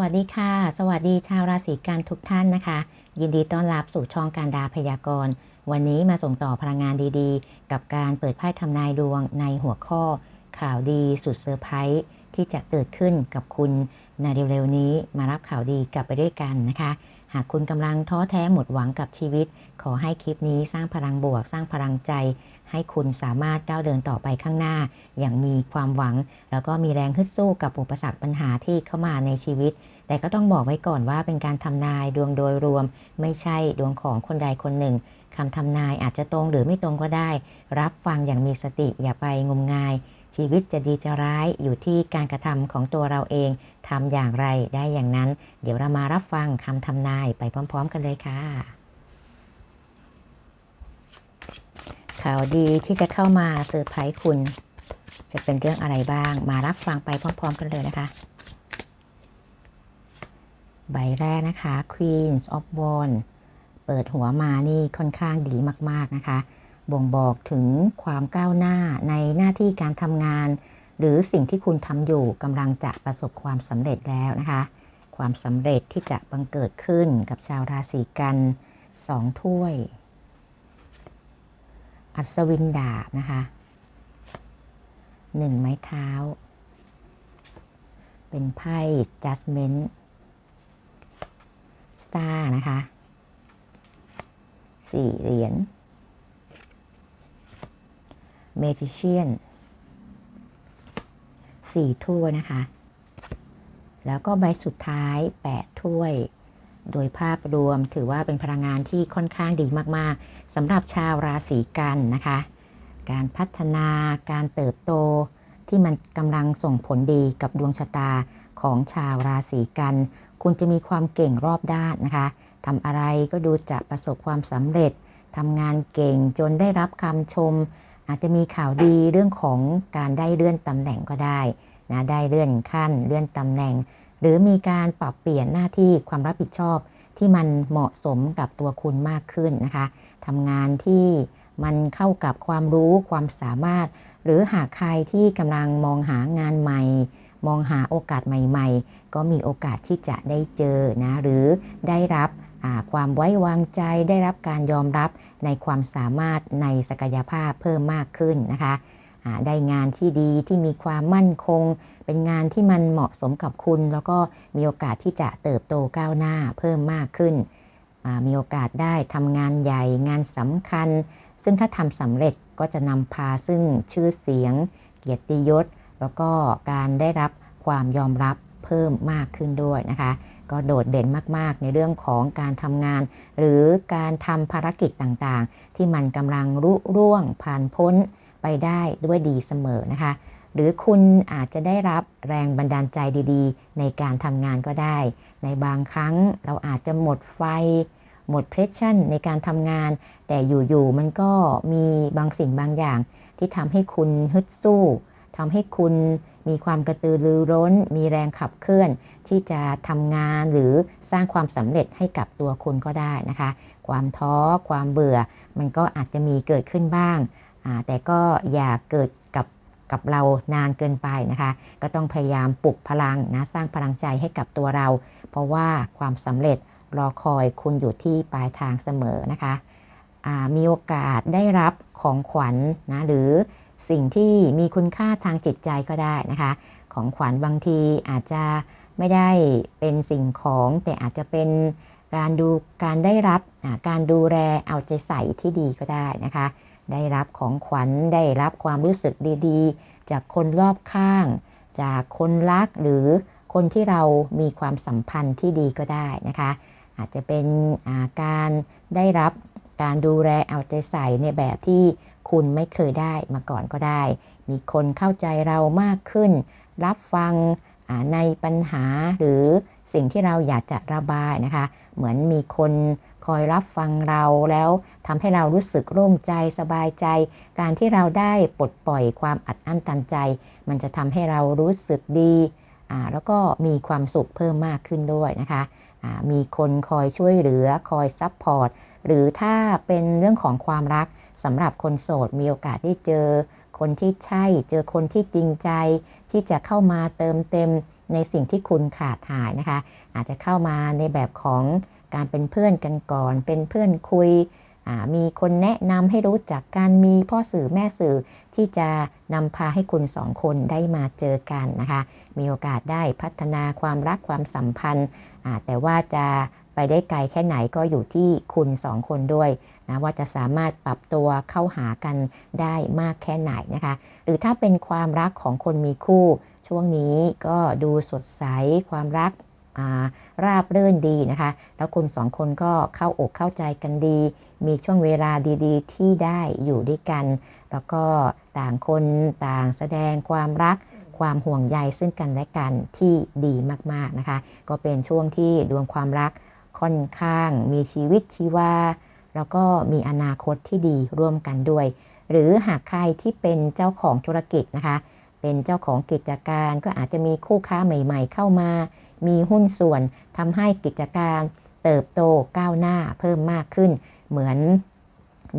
วัสดีค่ะ สวัสดีชาวราศีกันทุกท่านนะคะ ยินดีต้อนรับสู่ช่องการดาพยากรณ์ วันนี้มาส่งต่อพลังงานดีๆ กับการเปิดไพ่ทำนายดวงในหัวข้อ ข่าวดีสุดเซอร์ไพรส์ที่จะเกิดขึ้นกับคุณในเร็วๆนี้มารับข่าวดีกลับไปด้วยกันนะคะ หากคุณกำลังท้อแท้หมดหวังกับชีวิต ขอให้คลิปนี้สร้างพลังบวก สร้างพลังใจ ให้คุณสามารถก้าวเดินต่อไปข้างหน้า อย่างมีความหวัง แล้วก็มีแรงฮึดสู้กับอุปสรรคปัญหาที่เข้ามาในชีวิต แต่ก็ต้องบอกไว้ก่อนว่าเป็นการทำนายดวงโดยรวม ไม่ใช่ดวงของคนใดคนหนึ่งคำทำนายอาจจะตรงหรือไม่ตรงก็ได้ รับฟังอย่างมีสติอย่าไปงมงาย ชีวิตจะดีจะร้ายอยู่ที่การกระทำของตัวเราเองทำอย่างไรได้อย่างนั้น เดี๋ยวเรามารับฟังคำทำนายไปพร้อม ๆ กันเลยค่ะ ข่าวดีที่จะเข้ามาเซอร์ไพรส์คุณ จะเป็นเรื่องอะไรบ้าง มารับฟังไปพร้อม ๆ กันเลยนะคะ ใบแรกนะคะ Queens of Wands เปิดหัวมานี่ค่อนข้างดีมาก ๆ นะคะ บ่งบอกถึงความก้าวหน้าในหน้าที่การทำงาน หรือสิ่งที่คุณทำอยู่กำลังจะประสบความสำเร็จแล้วนะคะ ความสำเร็จที่จะบังเกิดขึ้นกับชาวราศีกันสองถ้วย อัศวินดาบนะคะหนึ่งไม้เท้า เป็นไพ่ Judgment Star นะคะสี่เหรียญ Magician สี่ถ้วยนะคะ แล้วก็ใบสุดท้าย8ถ้วย โดยภาพรวมถือว่าเป็นพลังงานที่ค่อนข้างดีมากๆสำหรับชาวราศีกันนะคะ การพัฒนาการเติบโตที่มันกำลังส่งผลดีกับดวงชะตาของชาวราศีกัน คุณจะมีความเก่งรอบด้านนะคะทำอะไรก็ดูจะประสบความสำเร็จทำงานเก่งจนได้รับคำชม อาจจะมีข่าวดีเรื่องของการได้เลื่อนตำแหน่งก็ได้นะได้เลื่อนขั้น เลื่อนตำแหน่ง หรือมีการปรับเปลี่ยนหน้าที่ความรับผิดชอบที่มันเหมาะสมกับตัวคุณมากขึ้นนะคะทำงานที่มันเข้ากับความรู้ความสามารถ หรือหากใครที่กำลังมองหางานใหม่ มองหาโอกาสใหม่ ๆ ก็มีโอกาสที่จะได้เจอนะหรือได้รับ ความไว้วางใจได้รับการยอมรับในความสามารถในศักยภาพเพิ่มมากขึ้นนะคะได้งานที่ดีที่มีความมั่นคง เป็นงานที่มันเหมาะสมกับคุณ แล้วก็มีโอกาสที่จะเติบโตก้าวหน้าเพิ่มมากขึ้น มีโอกาสได้ทำงานใหญ่งานสำคัญ ซึ่งถ้าทำสำเร็จก็จะนำพาซึ่งชื่อเสียง เกียรติยศ แล้วก็การได้รับความยอมรับเพิ่มมากขึ้นด้วยนะคะ ก็โดดเด่นมาก ๆ ในเรื่องของการทำงาน หรือการทำภารกิจต่างๆ ที่มันกำลังรุ่ร่วงผ่านพ้นไปได้ด้วยดีเสมอนะคะ หรือคุณอาจจะได้รับแรงบันดาลใจดีๆ ในการทำงานก็ได้ ในบางครั้งเราอาจจะหมดไฟ หมดเพรสชั่นในการทำงาน แต่อยู่ๆมันก็มีบางสิ่งบางอย่าง ที่ทำให้คุณฮึดสู้ทำให้คุณ มีความกระตือรือร้น มีแรงขับเคลื่อน ที่จะทำงานหรือสร้างความสำเร็จให้กับตัวคุณก็ได้นะคะ ความท้อ ความเบื่อ มันก็อาจจะมีเกิดขึ้นบ้าง แต่ก็อย่าเกิดกับกับเรานานเกินไปนะคะ ก็ต้องพยายามปลุกพลังนะ สร้างพลังใจให้กับตัวเรา เพราะว่าความสำเร็จรอคอยคุณอยู่ที่ปลายทางเสมอนะคะ มีโอกาสได้รับของขวัญนนะหรือ สิ่งที่มีคุณค่าทางจิตใจก็ได้นะคะ ของขวัญบางทีอาจจะไม่ได้เป็นสิ่งของ แต่อาจจะเป็นการดูการได้รับการดูแลเอาใจใส่ที่ดีก็ได้นะคะ ได้รับของขวัญได้รับความรู้สึกดีๆ จากคนรอบข้าง จากคนรักหรือคนที่เรามีความสัมพันธ์ที่ดีก็ได้นะคะ อาจจะเป็นาการได้รับการดูแลเอาใจใส่ในแบบที่ คุณไม่เคยได้มาก่อนก็ได้ มีคนเข้าใจเรามากขึ้น รับฟังในปัญหาหรือสิ่งที่เราอยากจะระบายนะคะ เหมือนมีคนคอยรับฟังเราแล้วทำให้เรารู้สึกร่มใจสบายใจ การที่เราได้ปลดปล่อยความอัดอั้นตันใจ มันจะทำให้เรารู้สึกดีแล้วก็มีความสุขเพิ่มมากขึ้นด้วยนะคะมีคนคอยช่วยเหลือคอยซัพพอร์ตหรือถ้าเป็นเรื่องของความรัก สำหรับคนโสดมีโอกาสได้เจอ คนที่ใช่ เจอคนที่จริงใจ ที่จะเข้ามาเติมเต็มในสิ่งที่คุณขาดหายนะคะ อาจจะเข้ามาในแบบของการเป็นเพื่อนกันก่อน เป็นเพื่อนคุย มีคนแนะนำให้รู้จักการมีพ่อสื่อแม่สื่อที่จะนำพาให้คุณสองคนได้มาเจอกันนะคะ มีโอกาสได้พัฒนาความรักความสัมพันธ์ แต่ว่าจะ ไปได้ไกลแค่ไหนก็อยู่ที่คุณสองคนด้วยนะว่าจะสามารถปรับตัวเข้าหากันได้มากแค่ไหนนะคะ หรือถ้าเป็นความรักของคนมีคู่ ช่วงนี้ก็ดูสดใสความรักราบรื่นดีนะคะ แล้วคุณสองคนก็เข้าอกเข้าใจกันดี มีช่วงเวลาดีๆ ที่ได้อยู่ด้วยกัน แล้วก็ต่างคนต่างแสดงความรัก ความห่วงใยซึ่งกันและกันที่ดีมากๆนะคะ ก็เป็นช่วงที่ดวงความรัก ค่อนข้างมีชีวิตชีวา แล้วก็มีอนาคตที่ดีร่วมกันด้วย หรือหากใครที่เป็นเจ้าของธุรกิจนะคะ เป็นเจ้าของกิจการก็อาจจะมีคู่ค้าใหม่ ๆ เข้ามา มีหุ้นส่วนทำให้กิจการเติบโตก้าวหน้าเพิ่มมากขึ้น เหมือน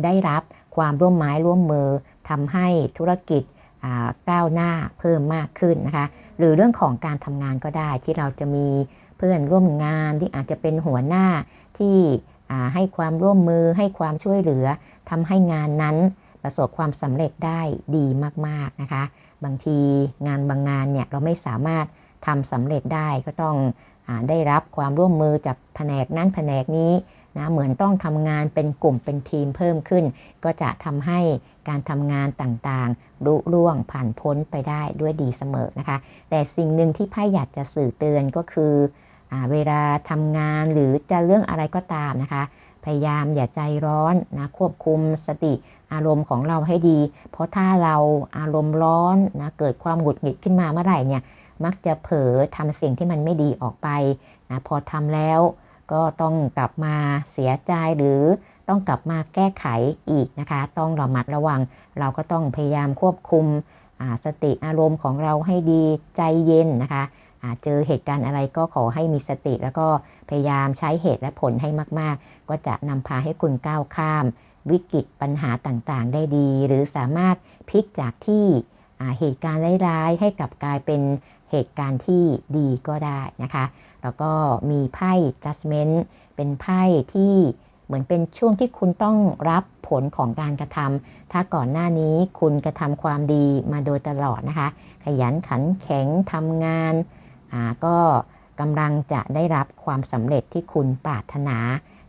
ได้รับความร่วมไม้ร่วมมือทำให้ธุรกิจก้าวหน้าเพิ่มมากขึ้นนะคะ หรือเรื่องของการทำงานก็ได้ที่เราจะมี เพื่อนร่วมงานที่อาจจะเป็นหัวหน้าที่ให้ความร่วมมือให้ความช่วยเหลือทำให้งานนั้นประสบความสำเร็จได้ดีมากๆนะคะ บางทีงานบางงานเนี่ยเราไม่สามารถทำสำเร็จได้ก็ต้องอได้รับความร่วมมือจากแผนกนั้นแผนกนี้นะเหมือนต้องทำงานเป็นกลุ่มเป็นทีมเพิ่มขึ้น ก็จะทำให้การทำงานต่างๆ รุล่วงผ่านพ้นไปได้ด้วยดีเสมอนะคะ แต่สิ่งหนึ่งที่ไพ่อยากจะสื่อเตือนก็คือ เวลาทำงานหรือจะเรื่องอะไรก็ตามนะคะ พยายามอย่าใจร้อนนะควบคุมสติอารมณ์ของเราให้ดี เพราะถ้าเราอารมณ์ร้อนนะเกิดความหงุดหงิดขึ้นมาเมื่อไหร่เนี่ยมักจะเผลอทำสิ่งที่มันไม่ดีออกไปนะพอทำแล้วก็ต้องกลับมาเสียใจหรือต้องกลับมาแก้ไขอีกนะคะ ต้องระมัดระวัง เราก็ต้องพยายามควบคุมสติอารมณ์ของเราให้ดีใจเย็นนะคะ เจอเหตุการณ์อะไรก็ขอให้มีสติ แล้วก็พยายามใช้เหตุและผลให้มาก ๆ ก็จะนำพาให้คุณก้าวข้าม วิกฤตปัญหาต่างๆ ได้ดี หรือสามารถพลิกจากที่เหตุการณ์ร้ายๆ ให้กลับกลายเป็นเหตุการณ์ที่ดีก็ได้นะคะ แล้วก็มีไพ่ judgment เป็นไพ่ที่เหมือนเป็นช่วงที่คุณต้องรับผลของการกระทำถ้าก่อนหน้านี้คุณกระทำความดีมาโดยตลอดนะคะ ขยันขันแข็งทำงาน ก็กำลังจะได้รับความสำเร็จที่คุณปรารถนา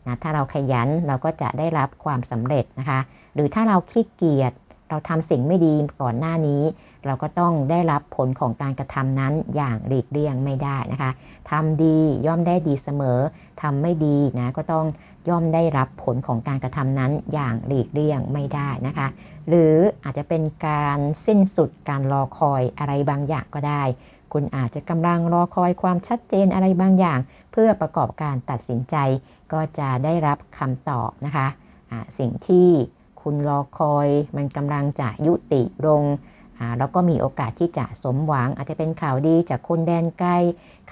นะถ้าเราขยันเราก็จะได้รับความสำเร็จนะคะ หรือถ้าเราขี้เกียจเราทำสิ่งไม่ดีก่อนหน้านี้ เราก็ต้องได้รับผลของการกระทำนั้นอย่างหลีกเลี่ยงไม่ได้นะคะทำดีย่อมได้ดีเสมอทำไม่ดีนะก็ต้องย่อมได้รับผลของการกระทำนั้นอย่างหลีกเลี่ยงไม่ได้นะคะ หรืออาจจะเป็นการสิ้นสุดการรอคอยอะไรบางอย่างก็ได้ คุณอาจจะกำลังรอคอยความชัดเจนอะไรบางอย่าง เพื่อประกอบการตัดสินใจ ก็จะได้รับคำตอบนะคะะสิ่งที่คุณรอคอยมันกำลังจะยุติลงแล้วก็มีโอกาสที่จะสมหวัง อาจจะเป็นข่าวดีจากคนแดนไกล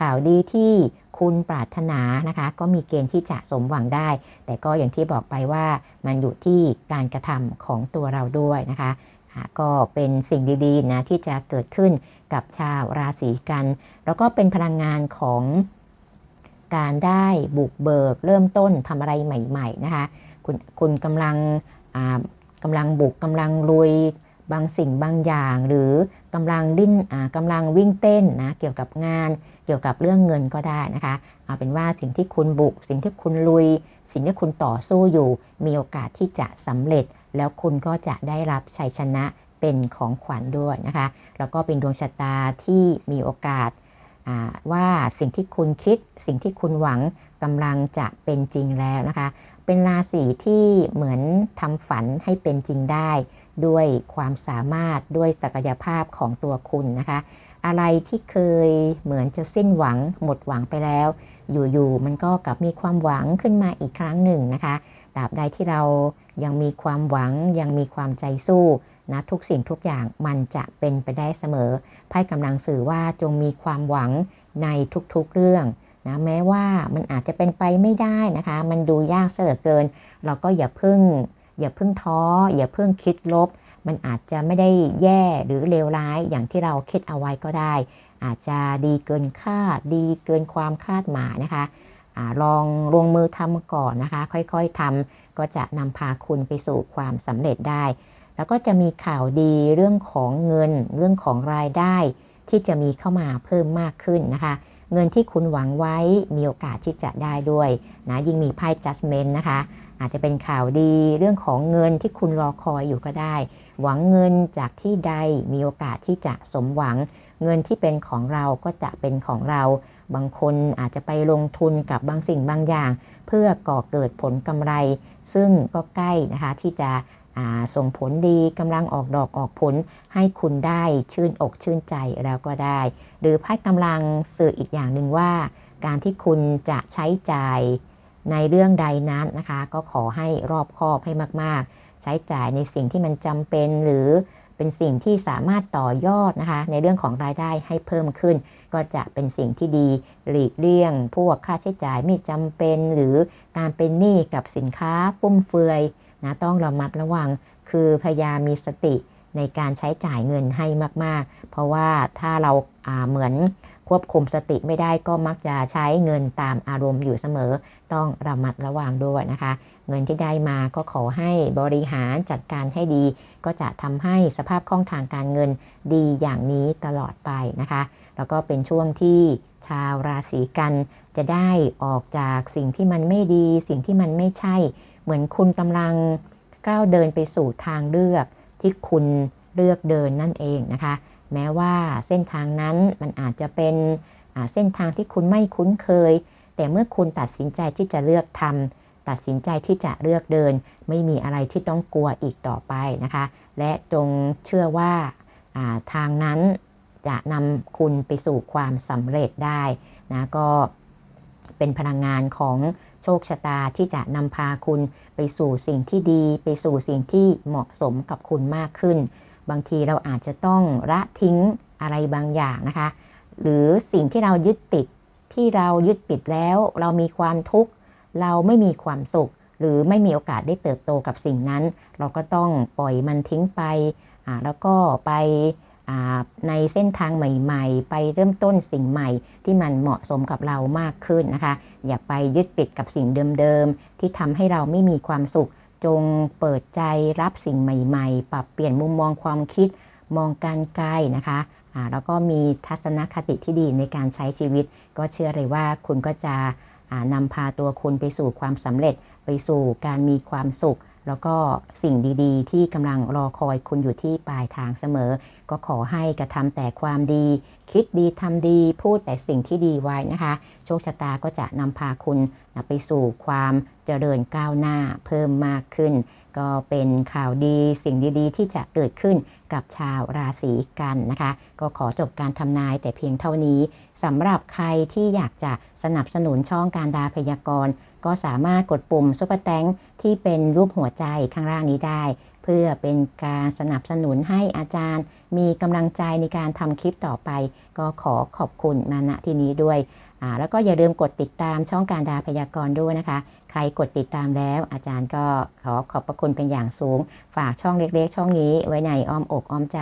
ข่าวดีที่คุณปรารถนานะคะ ก็มีเกณฑ์ที่จะสมหวังได้ แต่ก็อย่างที่บอกไปว่ามันอยู่ที่การกระทำของตัวเราด้วยนะคะ ก็เป็นสิ่งดีๆนะที่จะเกิดขึ้นกับชาวราศีกัน แล้วก็เป็นพลังงานของการได้บุกเบิก เริ่มต้นทำอะไรใหม่ๆนะคะคุณคุณกำลังกำลังบุกกำลังลุยบางสิ่งบางอย่าง หรือกำลังดิ้นกำลังวิ่งเต้นนะเกี่ยวกับงานเกี่ยวกับเรื่องเงินก็ได้นะคะเอาเป็นว่าสิ่งที่คุณบุก สิ่งที่คุณลุย สิ่งที่คุณต่อสู้อยู่ มีโอกาสที่จะสำเร็จ แล้วคุณก็จะได้รับชัยชนะเป็นของขวัญด้วยนะคะ แล้วก็เป็นดวงชะตาที่มีโอกาสว่าสิ่งที่คุณคิดสิ่งที่คุณหวังกำลังจะเป็นจริงแล้วนะคะ เป็นราศีที่เหมือนทำฝันให้เป็นจริงได้ ด้วยความสามารถด้วยศักยภาพของตัวคุณนะคะ อะไรที่เคยเหมือนจะสิ้นหวังหมดหวังไปแล้ว อยู่ๆมันก็กลับมีความหวังขึ้นมาอีกครั้งหนึ่งนะคะ ตราบใดที่เรายังมีความหวังยังมีความใจสู้นะทุกสิ่งทุกอย่างมันจะเป็นไปได้เสมอไพ่กำลังสื่อว่าจงมีความหวังในทุกๆเรื่องนะแม้ว่ามันอาจจะเป็นไปไม่ได้นะคะ มันดูยากเสือเกิน เราก็อย่าพึ่ง อย่าพึ่งท้อ อย่าพึ่งคิดลบ มันอาจจะไม่ได้แย่หรือเลวร้ายอย่างที่เราคิดเอาไว้ก็ได้ อาจจะดีเกินคาดดีเกินความคาดหมายนะคะ อลองลงมือทำก่อนนะคะ ค่อยๆทำก็จะนำพาคุณไปสู่ความสำเร็จได้ แล้วก็จะมีข่าวดีเรื่องของเงินเรื่องของรายได้ ที่จะมีเข้ามาเพิ่มมากขึ้นนะคะ เงินที่คุณหวังไว้มีโอกาสที่จะได้ด้วยนะยิ่งมีไพ่ judgment นะคะอาจจะเป็นข่าวดีเรื่องของเงินที่คุณรอคอยอยู่ก็ได้ หวังเงินจากที่ใดมีโอกาสที่จะสมหวัง เงินที่เป็นของเราก็จะเป็นของเรา บางคนอาจจะไปลงทุนกับบางสิ่งบางอย่าง เพื่อก่อเกิดผลกำไร ซึ่งก็ใกล้นะคะที่จะส่งผลดีกำลังออกดอกออกผลให้คุณได้ชื่นอกชื่นใจแล้วก็ได้ หรือไพ่กำลังสื่ออีกอย่างหนึ่งว่า การที่คุณจะใช้จ่ายในเรื่องใดนั้นนะคะ ก็ขอให้รอบคอบให้มากๆ ใช้จ่ายในสิ่งที่มันจำเป็นหรือ เป็นสิ่งที่สามารถต่อยอดนะคะในเรื่องของรายได้ให้เพิ่มขึ้น ก็จะเป็นสิ่งที่ดีหลีกเลี่ยง พวกค่าใช้จ่ายไม่จำเป็น หรือการเป็นหนี้กับสินค้าฟุ่มเฟือยนะต้องระมัดระวัง คือพยายามมีสติในการใช้จ่ายเงินให้มาก ๆ เพราะว่าถ้าเราาเหมือนควบคุมสติไม่ได้ก็มักจะใช้เงินตามอารมณ์อยู่เสมอ ต้องระมัดระวังด้วยนะคะ เงินที่ได้มาก็ขอให้บริหารจัดการให้ดี ก็จะทำให้สภาพคล่องทางการเงินดีอย่างนี้ตลอดไปนะคะ แล้วก็เป็นช่วงที่ชาวราศีกันจะได้ออกจากสิ่งที่มันไม่ดี สิ่งที่มันไม่ใช่ เหมือนคุณกำลังก้าวเดินไปสู่ทางเลือกที่คุณเลือกเดินนั่นเองนะคะ แม้ว่าเส้นทางนั้นมันอาจจะเป็นเส้นทางที่คุณไม่คุ้นเคย แต่เมื่อคุณตัดสินใจที่จะเลือกทำ ตัดสินใจที่จะเลือกเดิน ไม่มีอะไรที่ต้องกลัวอีกต่อไปนะคะ และจงเชื่อว่าาทางนั้นจะนำคุณไปสู่ความสำเร็จได้นะก็เป็นพลังงานของโชคชะตาที่จะนำพาคุณไปสู่สิ่งที่ดี ไปสู่สิ่งที่เหมาะสมกับคุณมากขึ้น บางทีเราอาจจะต้องละทิ้งอะไรบางอย่างนะคะ หรือสิ่งที่เรายึดติดที่เรายึดติดแล้ว เรามีความทุกข์ เราไม่มีความสุข หรือไม่มีโอกาสได้เติบโตกับสิ่งนั้น เราก็ต้องปล่อยมันทิ้งไป แล้วก็ไปในเส้นทางใหม่ ๆ ไปเริ่มต้นสิ่งใหม่ที่มันเหมาะสมกับเรามากขึ้นนะคะ อย่าไปยึดติดกับสิ่งเดิมๆ ที่ทำให้เราไม่มีความสุข จงเปิดใจรับสิ่งใหม่ ๆ ปรับเปลี่ยนมุมมองความคิด มองการไกลนะคะแล้วก็มีทัศนคติที่ดีในการใช้ชีวิต ก็เชื่อเลยว่าคุณก็จะ นำพาตัวคุณไปสู่ความสำเร็จ ไปสู่การมีความสุข แล้วก็สิ่งดีๆ ที่กำลังรอคอยคุณอยู่ที่ปลายทางเสมอ ก็ขอให้กระทำแต่ความดี คิดดีทำดี พูดแต่สิ่งที่ดีไว้นะคะ โชคชะตาก็จะนำพาคุณไปสู่ความเจริญก้าวหน้าเพิ่มมากขึ้น ก็เป็นข่าวดีสิ่งดีๆ ที่จะเกิดขึ้นกับชาวราศีกันนะคะ ก็ขอจบการทำนายแต่เพียงเท่านี้สำหรับใครที่อยากจะสนับสนุนช่องการดาพยากรณ์ ก็สามารถกดปุ่มซุปเปอร์แตงที่เป็นรูปหัวใจข้างล่างนี้ได้ เพื่อเป็นการสนับสนุนให้อาจารย์ มีกำลังใจในการทำคลิปต่อไป ก็ขอขอบคุณมาณที่นี้ด้วย แล้วก็อย่าลืมกดติดตามช่องการดาพยากรณ์ด้วยนะคะ ใครกดติดตามแล้ว อาจารย์ก็ขอขอบพระคุณเป็นอย่างสูง ฝากช่องเล็กๆ ช่องนี้ไว้ในอ้อมอกอ้อมใจ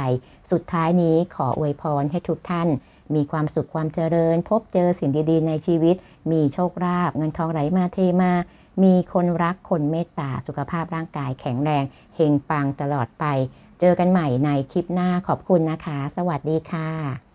สุดท้ายนี้ขออวยพรให้ทุกท่าน มีความสุขความเจริญ พบเจอสิ่งดีๆ ในชีวิต มีโชคลาภเงินทองไหลมาเทมามีคนรักคนเมตตาสุขภาพร่างกายแข็งแรงเฮงปังตลอดไป เจอกันใหม่ในคลิปหน้าขอบคุณนะคะ สวัสดีค่ะ